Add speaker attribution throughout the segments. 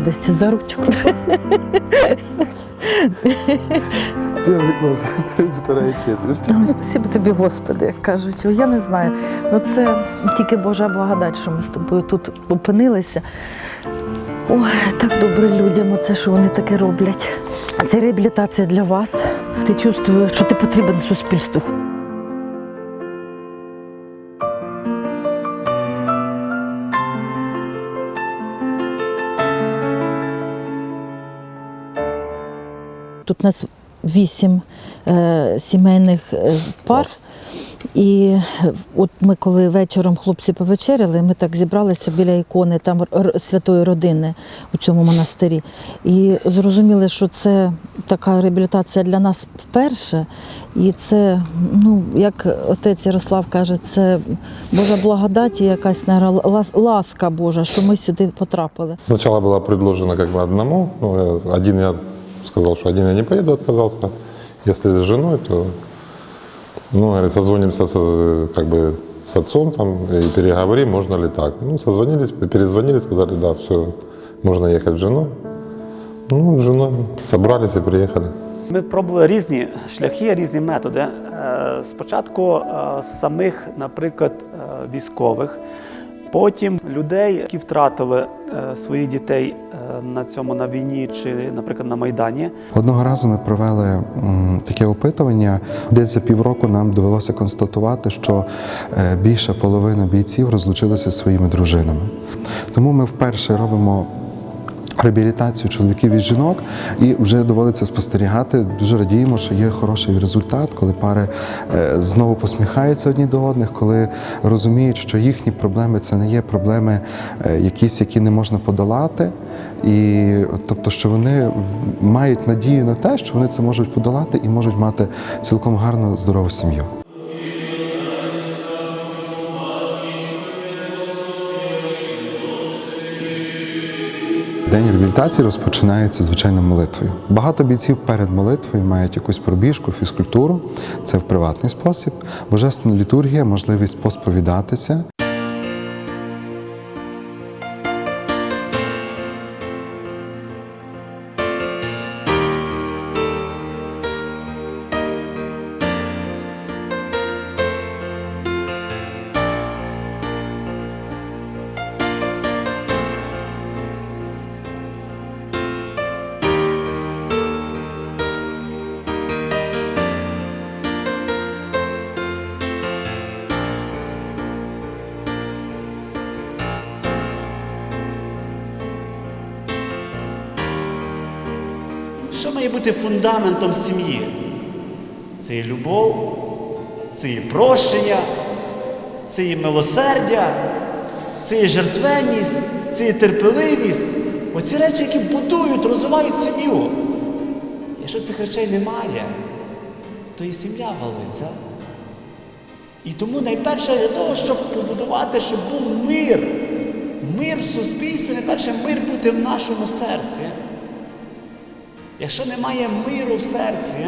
Speaker 1: молодості за ручку.
Speaker 2: Вторая четверть.
Speaker 1: Ой, Спасибо тобі, Господи, як кажуть. Я не знаю. Ну це тільки Божа благодать, що ми з тобою тут опинилися. Ой, так добре людям, оце що вони таке роблять. Це реабілітація для вас. Ти чувствуєш, що ти потрібен суспільству. Нас вісім е, сімейних е, пар. І е, от ми, коли вечором хлопці повечеряли, ми так зібралися біля ікони там святої родини у цьому монастирі. І зрозуміли, що це така реабілітація для нас вперше. І це, ну, як отець Ярослав каже, це Божа благодать і якась ласка Божа, що ми сюди потрапили.
Speaker 2: Предложено как бы одному, ну, один я сказал, что один я не поеду, отказался. Если с женой, то, ну, говорит, созвонимся с, э, как бы с отцом там и переговорим, можно ли так. Ну, созвонились, перезвонили, сказали, да, все, можно ехать с женой. Ну, с женой собрались и приехали.
Speaker 3: Ми пробували різні шляхи, різні методи. Е, Спочатку е, самих, наприклад, е, військових, потім людей, які втратили е, своїх дітей е, на цьому на війні чи, наприклад, на Майдані.
Speaker 4: Одного разу ми провели таке опитування. Десь за півроку нам довелося констатувати, що більше більша половина бійців розлучилися зі своїми дружинами. Тому ми вперше робимо. Реабілітацію чоловіків і жінок, і вже доводиться спостерігати. Дуже радіємо, що є хороший результат, коли пари е, знову посміхаються одні до одних, коли розуміють, що їхні проблеми це не є проблеми е, якісь, які не можна подолати, і тобто, що вони мають надію на те, що вони це можуть подолати і можуть мати цілком гарну здорову сім'ю. День реабілітації розпочинається звичайно молитвою. Багато бійців перед молитвою мають якусь пробіжку, фізкультуру. Це в приватний спосіб. Божественна літургія, можливість посповідатися.
Speaker 3: Бути фундаментом сім'ї? Це є любов, це є прощення, це є милосердя, це є жертвенність, це є терпеливість. Оці речі, які будують, розвивають сім'ю. Якщо цих речей немає, то і сім'я валиться. І тому найперше для того, щоб побудувати, щоб був мир. Мир в суспільстві, найперше мир бути в нашому серці. Якщо немає миру в серці,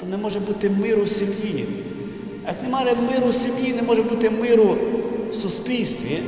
Speaker 3: то не може бути миру в сім'ї. Як немає миру в сім'ї, не може бути миру в суспільстві.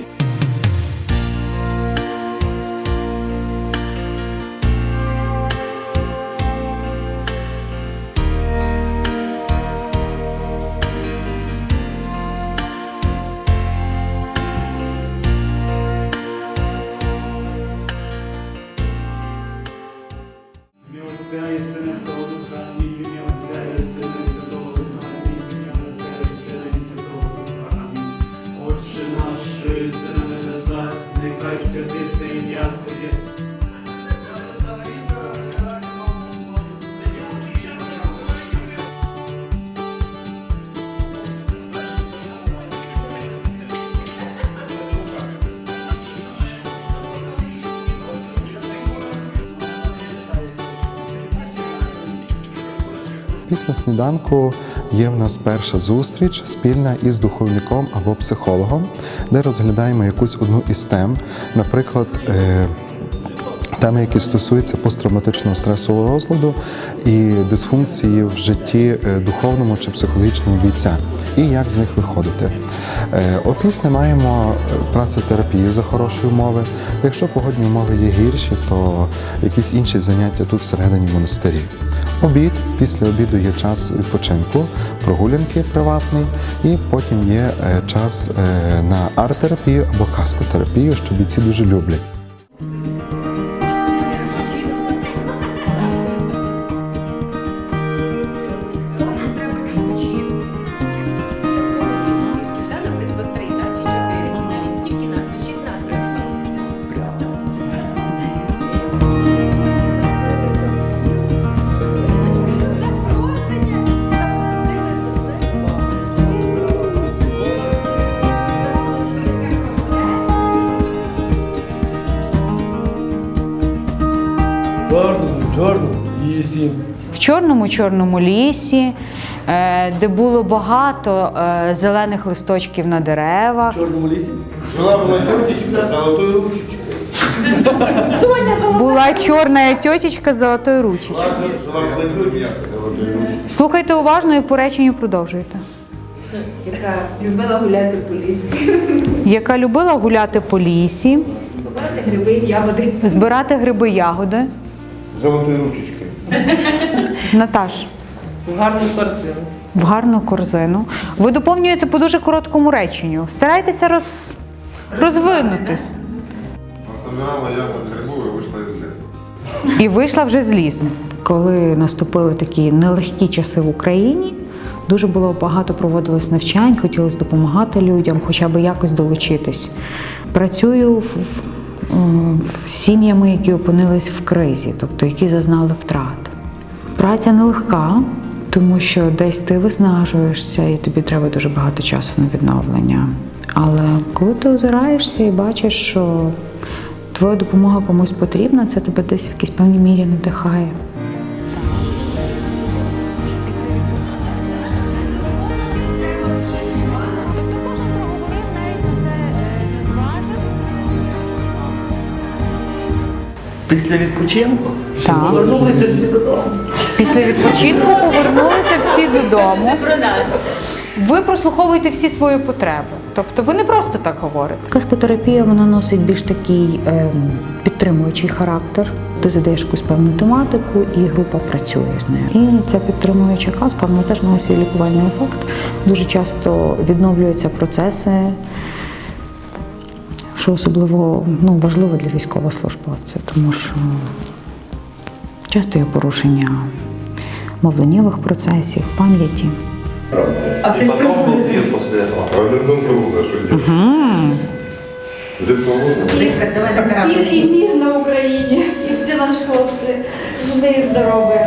Speaker 4: Після сніданку є в нас перша зустріч спільна із духовником або психологом, де розглядаємо якусь одну із тем, наприклад, е, Теми, які стосуються посттравматичного стресового розладу і дисфункції в житті е, духовному чи психологічному бійця, і як з них виходити. Е, Опісля маємо працетерапію за хорошої умови. Якщо погодні умови є гірші, то якісь інші заняття тут всередині монастирі. Обід після обіду є час відпочинку, прогулянки приватний, і потім є е, час е, на арт-терапію або каскотерапію, що бійці дуже люблять.
Speaker 5: Чорному чорному лісі,
Speaker 6: е, де було багато е, зелених листочків на деревах.
Speaker 5: В чорному лісі. Жила була тетечка золотою ручечкою.
Speaker 6: Була чорна тьотічка з золотою ручечкою.
Speaker 5: Жила була золотою ручечкою.
Speaker 6: Слухайте уважно і по реченню продовжуйте.
Speaker 7: яка любила гуляти по лісі,
Speaker 6: Яка любила гуляти по лісі,
Speaker 7: збирати гриби, ягоди.
Speaker 6: збирати гриби ягоди.
Speaker 5: Золотою ручечкою.
Speaker 6: Наташ,
Speaker 8: Гарну картину.
Speaker 6: в гарну корзину. Ви доповнюєте по дуже короткому реченню. Старайтеся роз... розвинутись.
Speaker 2: Собирала яблок грибов и вышла из леса.
Speaker 6: І вийшла вже з лісу. Коли наступили такі нелегкі часи в Україні, дуже було багато проводилось навчань, хотілося допомагати людям, хоча б якось долучитись. Працюю в, в, з сім'ями, які опинились в кризі, тобто які зазнали втрат. Праця нелегка, тому що десь ти виснажуєшся і тобі треба дуже багато часу на відновлення. Але коли ти озираєшся і бачиш, що твоя допомога комусь потрібна, це тебе десь в якійсь певній мірі надихає.
Speaker 8: Після відпочинку
Speaker 6: Так.
Speaker 8: повернулися всі додому.
Speaker 6: Після відпочинку повернулися всі додому. Ви прослуховуєте всі свої потреби. Тобто ви не просто так говорите. Каскотерапія вона носить більш такий ем, підтримуючий характер. Ти задаєш якусь певну тематику, і група працює з нею. І ця підтримуюча казка вона теж має свій лікувальний ефект. Дуже часто відновлюються процеси, що особливо ну, важливо для військовослужбовця, тому що часто є порушення мовленнєвих процесів, пам'яті.
Speaker 2: А? Здесь свободно.
Speaker 7: Давай на корабль.
Speaker 9: і мир на Україні, і всі наші хлопці живі і здорові.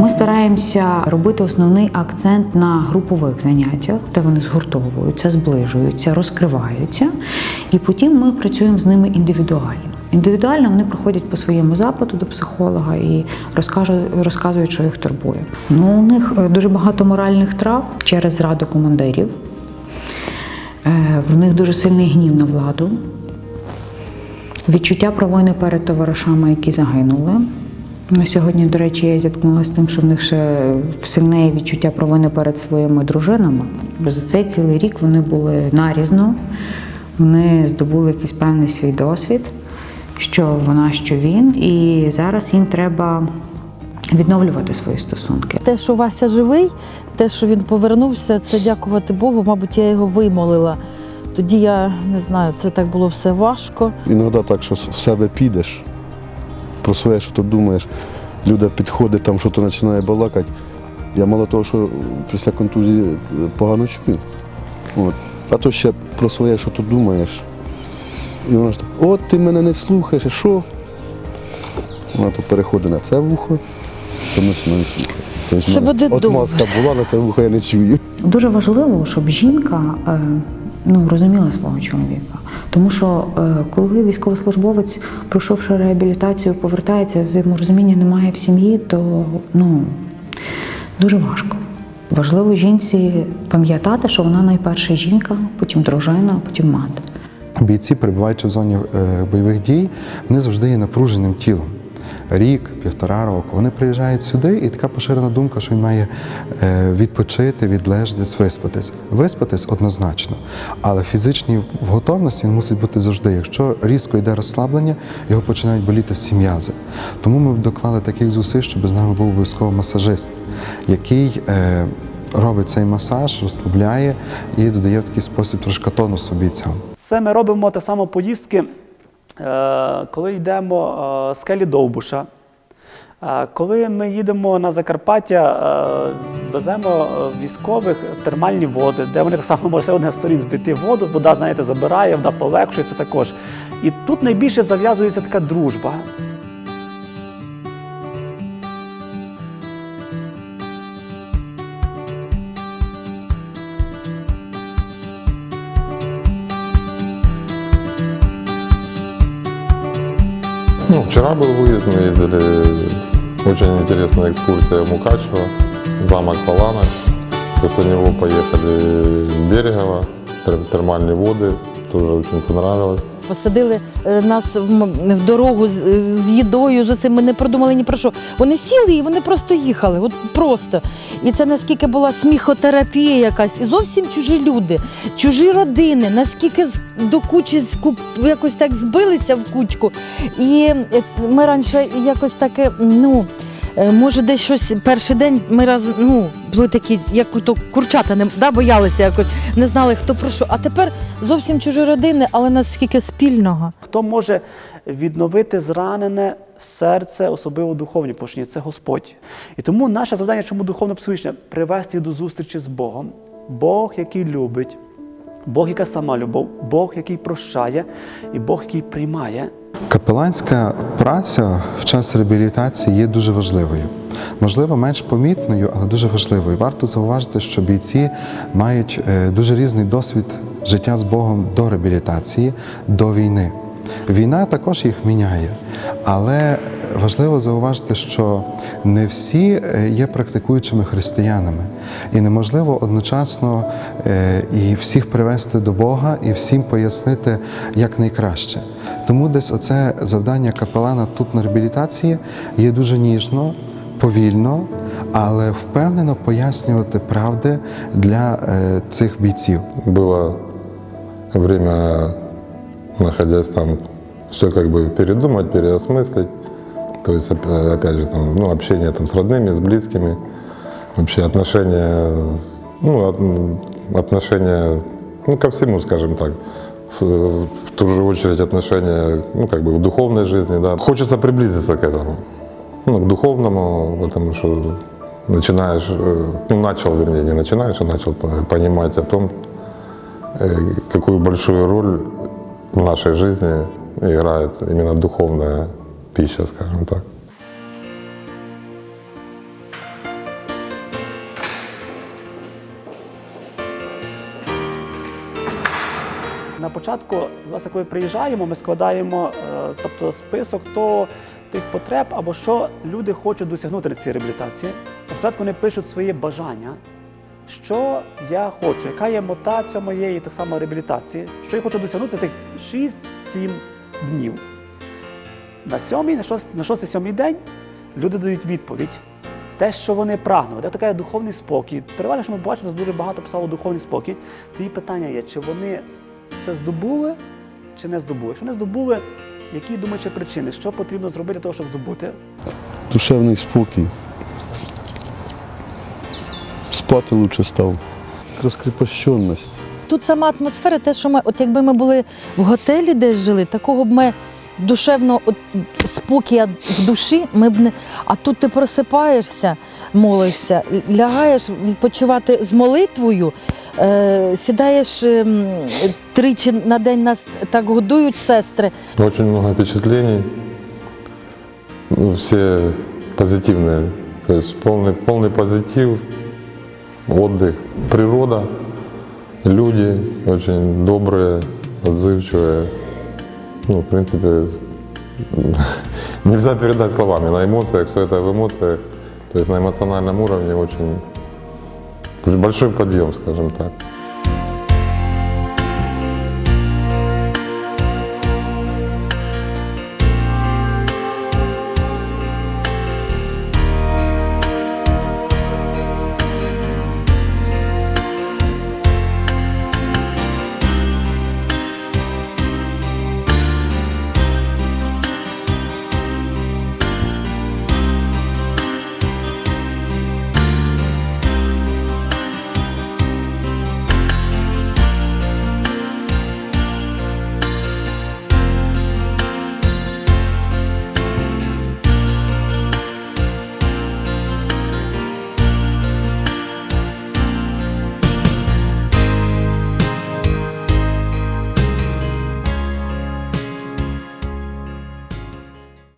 Speaker 6: Ми стараємося робити основний акцент на групових заняттях, де вони згуртовуються, зближуються, розкриваються, і потім ми працюємо з ними індивідуально. Індивідуально вони приходять по своєму запиту до психолога і розказують, що їх турбує. Ну, у них е, дуже багато моральних трав через зраду командирів. Е, В них дуже сильний гнів на владу, відчуття провини перед товаришами, які загинули. На сьогодні, до речі, я зіткнулася з тим, що в них ще сильне відчуття провини перед своїми дружинами. За цей цілий рік вони були нарізно, вони здобули якийсь певний свій досвід, що вона, що він, і зараз їм треба відновлювати свої стосунки.
Speaker 1: Те, що Вася живий, те, що він повернувся, це дякувати Богу. Мабуть, я його вимолила. Тоді я не знаю, це так було все важко.
Speaker 10: Іноді так, що в себе підеш, про своє, що ти думаєш, люди підходять, там що то починає балакати. Я мало того, що після контузії погано чую. От. А то ще про своє, що ти думаєш. І воно ж так, от ти мене не слухаєш, і що? Вона то переходить на це вухо, то починає слухати. Тобто
Speaker 1: Це буде
Speaker 10: от
Speaker 1: добре.
Speaker 10: маска була, на це вухо я не чую.
Speaker 6: Дуже важливо, щоб жінка е, ну, розуміла свого чоловіка. Тому що е, коли військовослужбовець, пройшовши реабілітацію, повертається, взаєморозуміння немає в сім'ї, то ну, дуже важко. Важливо жінці пам'ятати, що вона найперша жінка, потім дружина, потім мати.
Speaker 4: Бійці, перебуваючи в зоні е, бойових дій, вони завжди є напруженим тілом. Рік, півтора року. Вони приїжджають сюди, і така поширена думка, що він має е, відпочити, відлежатись, виспатись. Виспатись однозначно, але фізичній готовності він мусить бути завжди. Якщо різко йде розслаблення, його починають боліти всі м'язи. Тому ми доклали таких зусиль, щоб з нами був обов'язково масажист, який е, робить цей масаж, розслабляє і додає в такий спосіб трошки тонусу бійцям.
Speaker 3: Це ми робимо так само поїздки, е, коли йдемо е, з Келі Довбуша. Е, Коли ми їдемо на Закарпаття, веземо військових в термальні води, де вони так само можуть одне сторін збити воду, вода, знаєте, забирає, вода полегшується також. І тут найбільше зав'язується така дружба.
Speaker 2: Ну, вчера был выезд, мы ездили, очень интересная экскурсия в Мукачево, замок Паланок. После него поехали в Берегово, тер- термальные воды, тоже очень понравилось.
Speaker 1: Посадили е, нас в, дорогу з, е, з їдою, з усім. Ми не продумали ні про що. Вони сіли і вони просто їхали. От просто. І це наскільки була сміхотерапія якась, і зовсім чужі люди, чужі родини, наскільки з- до кучі скуп- якось так збилися в кучку. І е, ми раніше якось таке, ну. Е, Може, десь щось перший день ми раз ну були такі, як то курчата, не да, боялися якось, не знали хто про що. А тепер зовсім чужі родини, але наскільки спільного.
Speaker 3: Хто може відновити зранене серце, особливо духовні порушення? Це Господь. І тому наше завдання, чому духовно психологічне привести до зустрічі з Богом. Бог, який любить, Бог, яка сама любов, Бог, який прощає, і Бог, який приймає.
Speaker 4: Капеланська праця в час реабілітації є дуже важливою. Можливо, менш помітною, але дуже важливою. Варто зауважити, що бійці мають е, дуже різний досвід життя з Богом до реабілітації, до війни. Війна також їх міняє, але важливо зауважити, що не всі е, є практикуючими християнами, і неможливо одночасно е, і всіх привести до Бога, і всім пояснити як найкраще. Тому десь оце завдання капелана тут на реабілітації є дуже ніжно, повільно, але впевнено пояснювати правди для е, цих бійців.
Speaker 2: Было время, находясь там, все как бы передумать, переосмыслить. То есть, оп- опять же, там, ну, общение там, с родными, с близкими, вообще отношения, ну, от- отношения ну, ко всему, скажем так. В, в ту же очередь отношения, ну, как бы в духовной жизни, да. Хочется приблизиться к этому, ну, к духовному, потому что начинаешь, э, ну, начал, вернее, не начинаешь, а начал по- понимать о том, э, какую большую роль в нашей жизни играет именно духовная пища, скажем так.
Speaker 3: На початку, власне, коли приїжджаємо, ми складаємо е, тобто, список того, тих потреб або що люди хочуть досягнути на цій реабілітації. Спочатку вони пишуть свої бажання, що я хочу, яка є мотація моєї так само реабілітації, що я хочу досягнути тих 6-7 днів. На сьомий, на шостий, на шостий сьомий день люди дають відповідь. Те, що вони прагнули, де такий духовний спокій. Переважно, що ми бачимо, нас дуже багато писало духовний спокій. Тоді питання є, чи вони це здобули, чи не здобули. Якщо не здобули, які думаєте причини, що потрібно зробити для того, щоб здобути?
Speaker 10: Душевний спокій Спати лучше став. Розкріпощеність.
Speaker 1: Тут сама атмосфера, те, що ми, от якби ми були в готелі десь жили, такого б ми душевно от, спокія в душі, ми б не. А тут ти просипаєшся, молишся, лягаєш відпочивати з молитвою, е, сідаєш ем, тричі на день нас так годують сестри.
Speaker 2: Очень много впечатлений, ну, все позитивные, то есть полный, полный позитив, отдых, природа, люди очень добрые, отзывчивые. Ну, в принципе, нельзя передать словами, на эмоциях, все это в эмоциях, то есть на эмоциональном уровне очень большой подъем, скажем так.